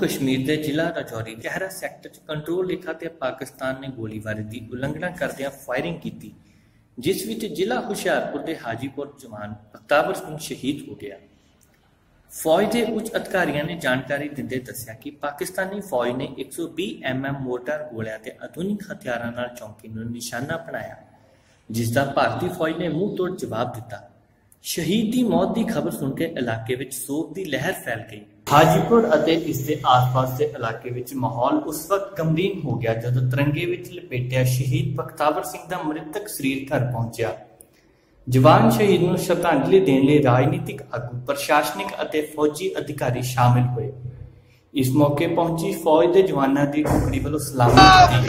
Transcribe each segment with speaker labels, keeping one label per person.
Speaker 1: ਕਸ਼ਮੀਰ ਦੇ ਜ਼ਿਲ੍ਹਾ ਰਾਜੌਰੀ ਕਹਿਰਾ ਸੈਕਟਰ 'ਚ ਕੰਟਰੋਲ ਰੇਖਾ ਤੇ ਪਾਕਿਸਤਾਨ ਨੇ ਗੋਲੀਬਾਰੀ ਦੀ ਉਲੰਘਣਾ ਕਰਦਿਆਂ ਫਾਇਰਿੰਗ ਕੀਤੀ, ਜਿਸ ਵਿੱਚ ਜ਼ਿਲ੍ਹਾ ਹੁਸ਼ਿਆਰਪੁਰ ਦੇ ਹਾਜੀਪੁਰ ਜਵਾਨ ਅਖਤਾਬਰ ਸਿੰਘ ਸ਼ਹੀਦ ਹੋ ਗਿਆ। ਫੌਜ ਦੇ ਉੱਚ ਅਧਿਕਾਰੀਆਂ ਨੇ ਜਾਣਕਾਰੀ ਦਿੰਦੇ ਦੱਸਿਆ ਕਿ ਪਾਕਿਸਤਾਨੀ ਫੌਜ ਨੇ 120 ਐਮਐਮ ਮੋਰਟਾਰ ਗੋਲਿਆਂ ਤੇ ਆਧੁਨਿਕ ਹਥਿਆਰਾਂ ਨਾਲ ਚੌਂਕੀ ਨੂੰ ਨਿਸ਼ਾਨਾ ਬਣਾਇਆ, ਜਿਸ ਦਾ ਭਾਰਤੀ ਫੌਜ ਨੇ ਮੂੰਹ ਤੋੜ ਜਵਾਬ ਦਿੱਤਾ। ਸ਼ਹੀਦ ਦੀ ਮੌਤ ਦੀ ਖਬਰ ਸੁਣ ਕੇ ਇਲਾਕੇ ਵਿੱਚ ਸੋਗ ਦੀ ਲਹਿਰ ਫੈਲ ਗਈ। ਹਾਜੀਪੁਰ ਅਤੇ ਇਸ ਦੇ ਆਸ-ਪਾਸ ਦੇ ਇਲਾਕੇ ਵਿੱਚ ਮਾਹੌਲ ਉਸ ਵਕਤ ਗੰਭੀਰ ਹੋ ਗਿਆ ਜਦੋਂ ਤਿਰੰਗੇ ਵਿੱਚ ਲਪੇਟਿਆ ਸ਼ਹੀਦ ਬਖਤਾਵਰ ਸਿੰਘ ਦਾ ਮ੍ਰਿਤਕ ਸਰੀਰ ਘਰ ਪਹੁੰਚਿਆ। ਜਵਾਨ ਸ਼ਹੀਦ ਨੂੰ ਸ਼ਰਧਾਂਜਲੀ ਦੇਣ ਲਈ ਰਾਜਨੀਤਿਕ ਆਗੂ, ਪ੍ਰਸ਼ਾਸਨਿਕ ਅਤੇ ਫੌਜੀ ਅਧਿਕਾਰੀ ਸ਼ਾਮਿਲ ਹੋਏ। ਇਸ ਮੌਕੇ ਪਹੁੰਚੀ ਫੌਜ ਦੇ ਜਵਾਨਾਂ ਦੀ ਟੁਕੜੀ ਵੱਲੋਂ ਸਲਾਮੀ ਦਿੱਤੀ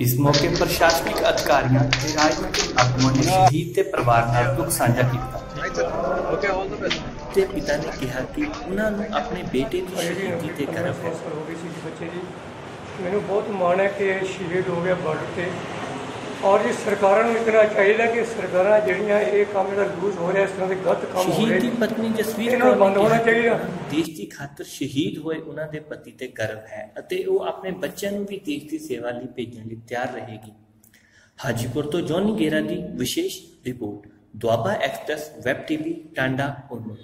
Speaker 1: ਇਸ ਮੌਕੇ ਪ੍ਰਸ਼ਾਸਨਿਕ ਅਧਿਕਾਰੀਆਂ ਤੇ ਰਾਜਨੀਤਿਕ ਆਗੂਆਂ ਨੇ ਸ਼ਹੀਦ ਦੇ ਪਰਿਵਾਰ ਨਾਲ ਦੁੱਖ ਸਾਂਝਾ ਕੀਤਾ. ਤੇ ਪਿਤਾ ਨੇ ਕਿਹਾ ਕਿ ਉਹਨਾਂ ਨੂੰ ਆਪਣੇ ਬੇਟੇ ਦੀ ਸ਼ਹੀਦੀ ਤੇ ਗਰਵ ਹੈ।
Speaker 2: ਮੈਨੂੰ ਬਹੁਤ ਮਾਣ ਹੈ ਕਿ ਸ਼ਹੀਦ ਹੋ ਗਿਆ ਬਾਰਡਰ ਤੇ। ਔਰ ਜੀ ਸਰਕਾਰਾਂ ਨੂੰ ਇਤਨਾ ਚਾਹੀਦਾ ਕਿ ਸਰਕਾਰਾਂ ਜਿਹੜੀਆਂ ਇਹ ਕੰਮ ਜਿਹੜਾ ਲੂਜ਼ ਹੋ ਰਿਹਾ ਇਸ ਤਰ੍ਹਾਂ ਦੇ ਗਲਤ ਕੰਮ ਹੋ
Speaker 1: ਸ਼ਹੀਦ
Speaker 2: ਰਹੇ
Speaker 1: ਦੀ ਪਤਨੀ ਜਸਵੀਰ
Speaker 2: ਇਹਨਾਂ ਨੂੰ ਬੰਦ ਹੋਣਾ ਚਾਹੀਦਾ।
Speaker 1: ਉਹਨਾਂ ਦੇਸ਼ ਦੀ ਖਾਤਰ ਸ਼ਹੀਦ ਹੋਏ ਉਹਨਾਂ ਦੇ ਪਤੀ ਤੇ ਗਰਵ ਹੈ ਅਤੇ ਉਹ ਆਪਣੇ ਬੱਚਿਆਂ ਨੂੰ ਵੀ ਦੇਸ਼ ਦੀ ਸੇਵਾ ਲਈ ਭੇਜਣ ਲਈ ਤਿਆਰ ਰਹੇਗੀ ਹਾਜੀਪੁਰ ਤੋਂ ਜੋਨੀ ਗੇਰਾ ਦੀ ਵਿਸ਼ੇਸ਼ report Doaba express web TV Tanda ਉਰਨੂ